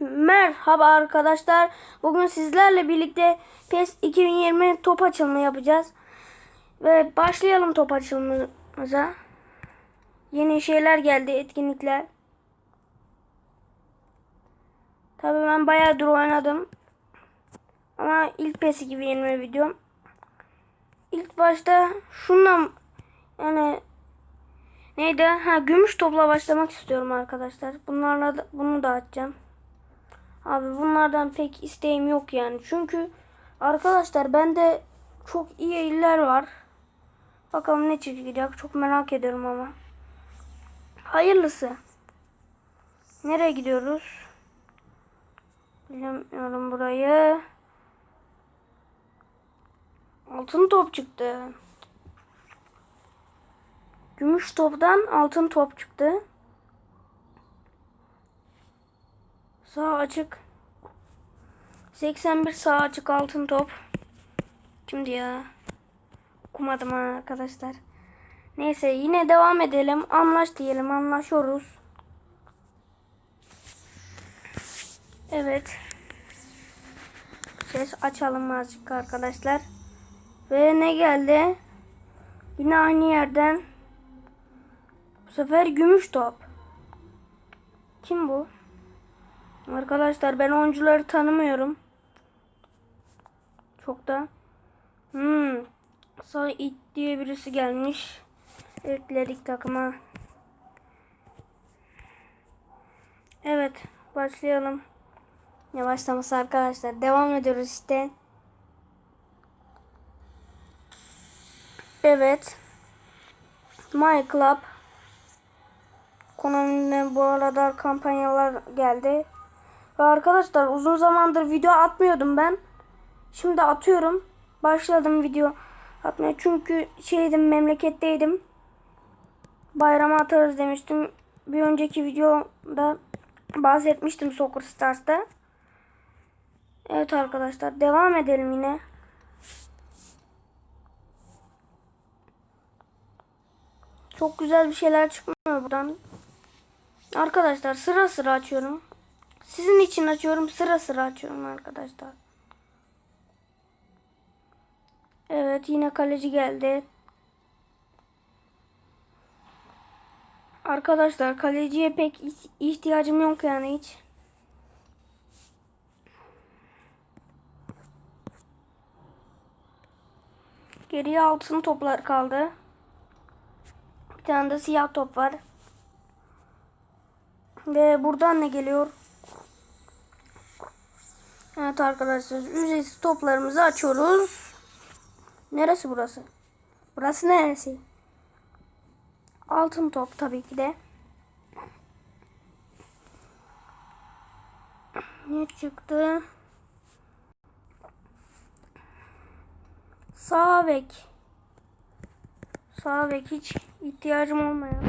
Merhaba arkadaşlar. Bugün sizlerle birlikte PES 2020 top açılımı yapacağız. Ve başlayalım top açılımımıza. Yeni şeyler geldi, etkinlikler. Tabii ben bayağıdır oynadım. Ama ilk PES 2020 videom. İlk başta şundan yani neydi? Ha gümüş topla başlamak istiyorum arkadaşlar. Bunlarla da, bunu da açacağım. Abi bunlardan pek isteğim yok yani. Çünkü arkadaşlar bende çok iyi iller var. Bakalım ne çıkacak. Çok merak ediyorum ama. Hayırlısı. Nereye gidiyoruz? Bilmiyorum burayı. Altın top çıktı. Gümüş toptan altın top çıktı. Sağ açık. 81 sağ açık altın top. Kimdi ya? Okumadım arkadaşlar. Neyse yine devam edelim. Anlaş diyelim. Anlaşıyoruz. Evet. Ses açalım azıcık arkadaşlar. Ve ne geldi? Yine aynı yerden. Bu sefer gümüş top. Kim bu? Arkadaşlar ben oyuncuları tanımıyorum. Çok da. Hmm. Said diye birisi gelmiş. Ekledik takıma. Evet. Başlayalım. Ne başlaması arkadaşlar. Devam ediyoruz işte. Evet. My Club. Konami'de bu arada kampanyalar geldi. Ve arkadaşlar uzun zamandır video atmıyordum ben. Şimdi atıyorum. Başladım video atmaya. Çünkü şeydim memleketteydim. Bayrama atarız demiştim. Bir önceki videoda bahsetmiştim Soccer Stars'ta. Evet arkadaşlar devam edelim yine. Çok güzel bir şeyler çıkmıyor buradan. Arkadaşlar sıra sıra açıyorum. Sizin için açıyorum. Sıra sıra açıyorum arkadaşlar. Evet yine kaleci geldi. Arkadaşlar kaleciye pek ihtiyacım yok yani hiç. Geriye altın toplar kaldı. Bir tane de siyah top var. Ve buradan ne geliyor? Evet arkadaşlar ücretsiz toplarımızı açıyoruz. Neresi burası? Burası neresi? Altın top tabii ki de. Ne çıktı? Sağ bek. Sağ bek hiç ihtiyacım olmayan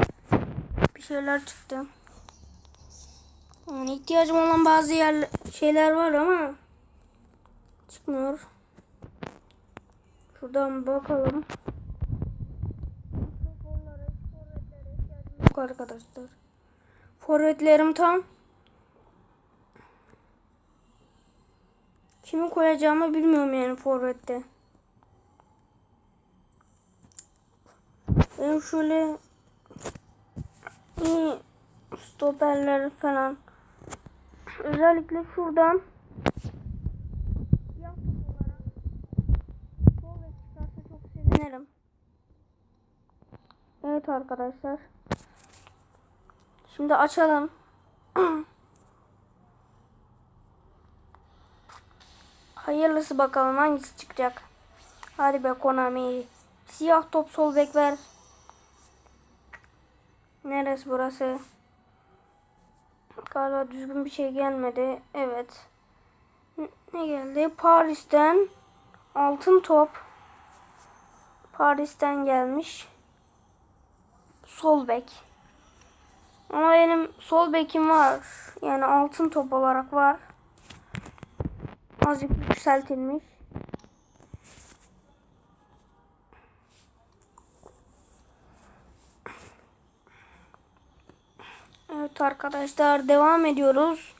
bir şeyler çıktı. Yani ihtiyacım olan bazı yer şeyler var ama çıkmıyor. Şuradan bakalım. Yok arkadaşlar. Forvetlerim tam. Kimi koyacağımı bilmiyorum yani forvette. Benim şöyle iyi stoperler falan özellikle şuradan siyah top olarak sol ve çıkarsa çok sevinirim. Arkadaşlar. Şimdi açalım. Hayırlısı bakalım hangisi çıkacak. Hadi be Konami. Siyah top sol bek ver. Neresi burası? Galiba düzgün bir şey gelmedi. Evet. Ne geldi? Paris'ten altın top. Paris'ten gelmiş sol bek. Ama benim sol bekim var. Yani altın top olarak var. Azıcık yükseltilmiş. Evet arkadaşlar devam ediyoruz.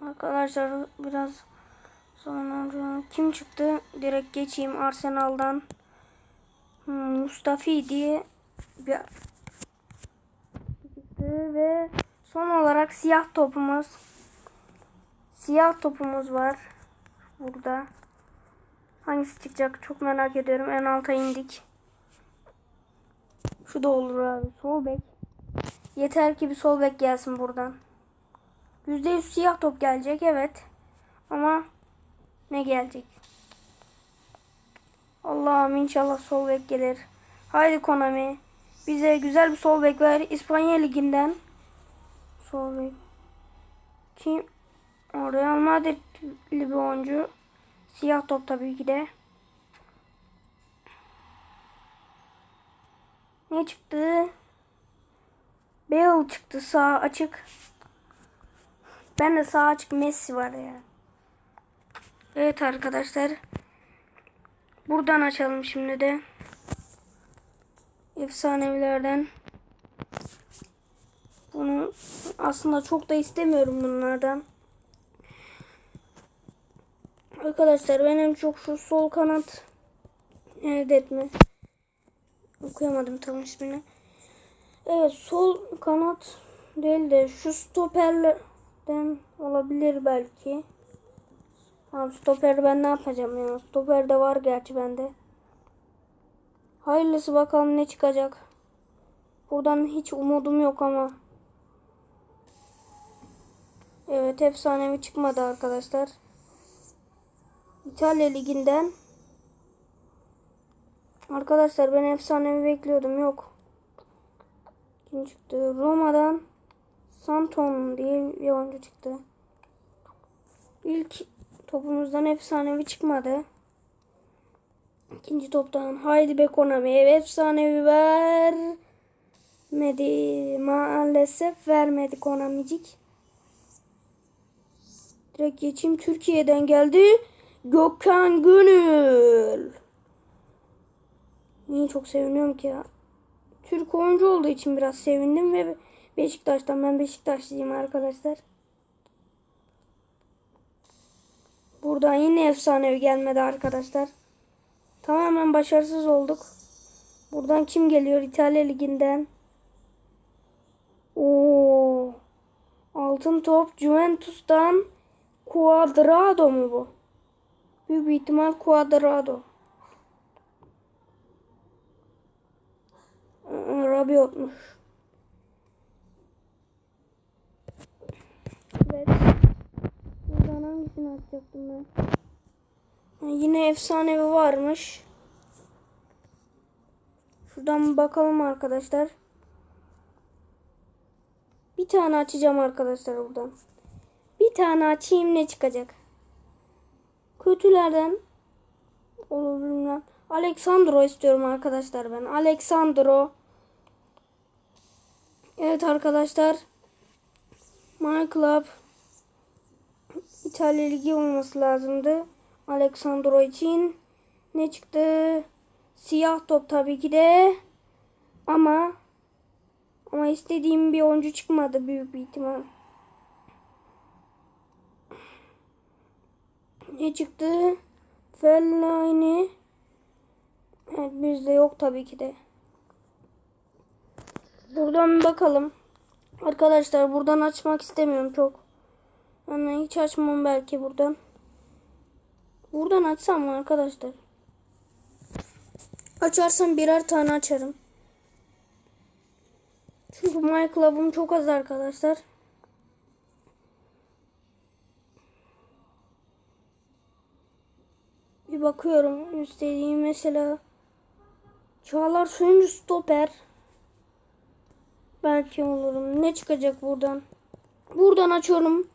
Arkadaşlar biraz sonra kim çıktı? Direkt geçeyim Arsenal'dan. Hmm, Mustafi diye bir çıktı ve son olarak siyah topumuz. Siyah topumuz var burada. Hangisi çıkacak çok merak ediyorum. En alta indik. Şu da olur abi. Sol bek. Yeter ki bir sol bek gelsin buradan. %100 siyah top gelecek evet. Ama ne gelecek? Allah'ım inşallah sol bek gelir. Haydi Konami. Bize güzel bir sol bek ver. İspanya liginden. Sol bek. Kim? Real Madrid'li bir oyuncu. Siyah top tabii ki de. Ne çıktı? Bale çıktı sağ açık. Ben de sağ açık Messi var ya. Evet arkadaşlar. Buradan açalım şimdi de. Efsanevilerden. Bunu aslında çok da istemiyorum bunlardan. Arkadaşlar benim çok şu sol kanat elde etme. Okuyamadım tam ismini. Evet sol kanat değil de şu stoperlerden olabilir belki. Tamam stoperi ben ne yapacağım ya? Stoper de var gerçi bende. Hayırlısı bakalım ne çıkacak. Buradan hiç umudum yok ama. Evet efsanevi çıkmadı arkadaşlar. İtalya liginden. Arkadaşlar ben efsanevi bekliyordum yok. Kim çıktı? Roma'dan Santon diye bir oyuncu çıktı. İlk topumuzdan efsanevi çıkmadı. İkinci toptan haydi be Konami efsanevi vermedi. Maalesef vermedi Konamicik. Direkt geçeyim Türkiye'den geldi. Gökhan Gönül. Niye çok seviniyorum ki ya? Türk oyuncu olduğu için biraz sevindim ve Beşiktaş'tan ben Beşiktaşlıyım arkadaşlar. Buradan yine efsanevi gelmedi arkadaşlar. Tamamen başarısız olduk. Buradan kim geliyor İtalya liginden? Oo. Altın top Juventus'tan Cuadrado mu bu? Büyük bir ihtimal Cuadrado. Rabiot'muş. Evet. Buradan hangisini açacaktım ben? Ha, yine efsanevi varmış. Şuradan bakalım arkadaşlar. Bir tane açacağım arkadaşlar buradan. Bir tane açayım ne çıkacak? Kötülerden olur bilmem. Alexandro istiyorum arkadaşlar ben. Alexandro. Evet arkadaşlar. My Club İtalya Ligi olması lazımdı. Alexandro için. Ne çıktı? Siyah top tabii ki de. Ama ama istediğim bir oyuncu çıkmadı büyük bir ihtimal. Ne çıktı? Fellaini. Evet bizde yok tabii ki de. Buradan bir bakalım. Arkadaşlar buradan açmak istemiyorum çok. Yani hiç açmam belki buradan. Buradan açsam mı arkadaşlar? Açarsam birer tane açarım. Çünkü My Club'um çok az arkadaşlar. Bir bakıyorum istediğim mesela Çağlar Söyüncü stoper. Belki olurum. Ne çıkacak buradan? Buradan açıyorum.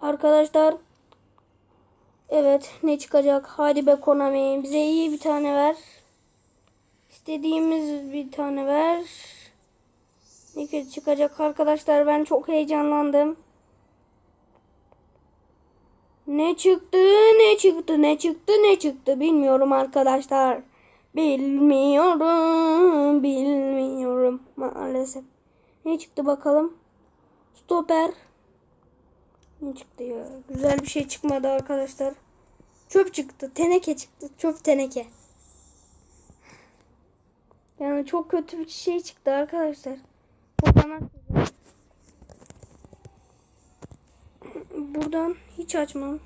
Arkadaşlar. Evet ne çıkacak? Hadi be Konami. Bize iyi bir tane ver. İstediğimiz bir tane ver. Ne çıkacak arkadaşlar? Ben çok heyecanlandım. Ne çıktı? Ne çıktı? Ne çıktı? Ne çıktı? Bilmiyorum arkadaşlar. Bilmiyorum. Bilmiyorum maalesef. Ne çıktı bakalım? Stoper. Ne çıktı ya? Güzel bir şey çıkmadı arkadaşlar. Çöp çıktı. Teneke çıktı. Çöp teneke. Yani çok kötü bir şey çıktı arkadaşlar. Buradan açmayacağım. Buradan hiç açmam.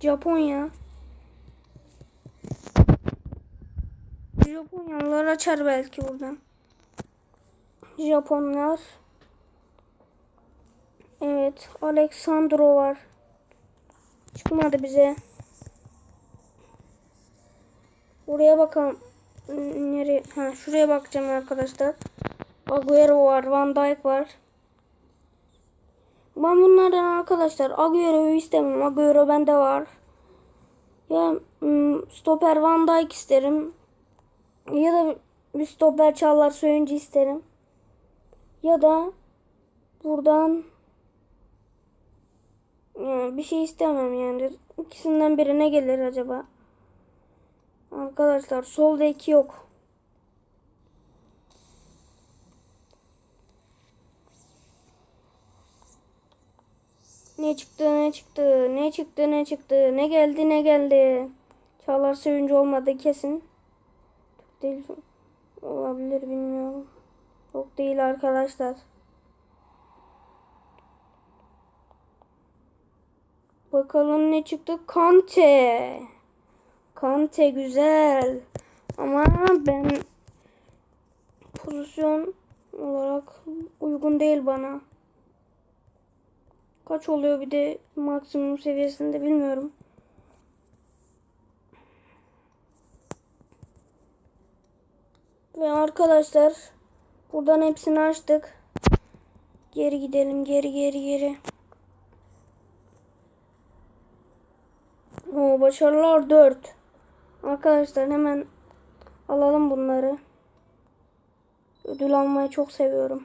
Japonya. Japonyalılar açar belki buradan. Japonlar. Evet. Alexandro var. Çıkmadı bize. Buraya bakalım. Nereye? Ha, şuraya bakacağım arkadaşlar. Agüero var. Van Dijk var. Ben bunlardan arkadaşlar Agüero'yu istemem. Agüero bende var. Ya hmm, stoper Van Dijk isterim. Ya da bir stoper Çağlar Söyüncü isterim. Ya da buradan yani bir şey istemem yani. İkisinden birine gelir acaba. Arkadaşlar solda iki yok. Ne çıktı ne çıktı ne çıktı ne çıktı ne geldi ne geldi. Çağlar Söyüncü olmadı kesin. Çok değil. Olabilir bilmiyorum. Yok değil arkadaşlar. Bakalım ne çıktı? Kante. Kante güzel. Ama ben pozisyon olarak uygun değil bana. Kaç oluyor bir de maksimum seviyesinde bilmiyorum. Ve arkadaşlar buradan hepsini açtık. Geri gidelim geri geri geri. O başarılar 4. Arkadaşlar hemen alalım bunları. Ödül almayı çok seviyorum.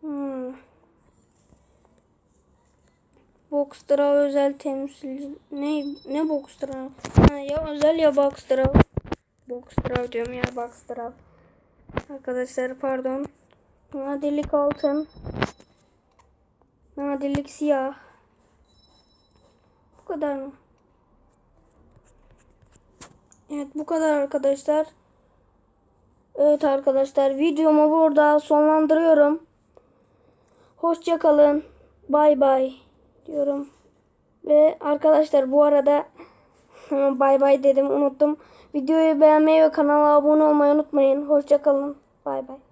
Hmm. Boxtra özel temsil ne ne Boxtra? Ha, ya özel ya Boxtra. Boxtra diyorum ya Boxtra. Arkadaşlar pardon. Nadirlik altın. Nadirlik siyah. Kadar mı? Evet bu kadar arkadaşlar. Evet arkadaşlar videomu burada sonlandırıyorum. Hoşça kalın. Bay bay diyorum. Ve arkadaşlar bu arada bay bay dedim unuttum. Videoyu beğenmeyi ve kanala abone olmayı unutmayın. Hoşça kalın. Bay bay.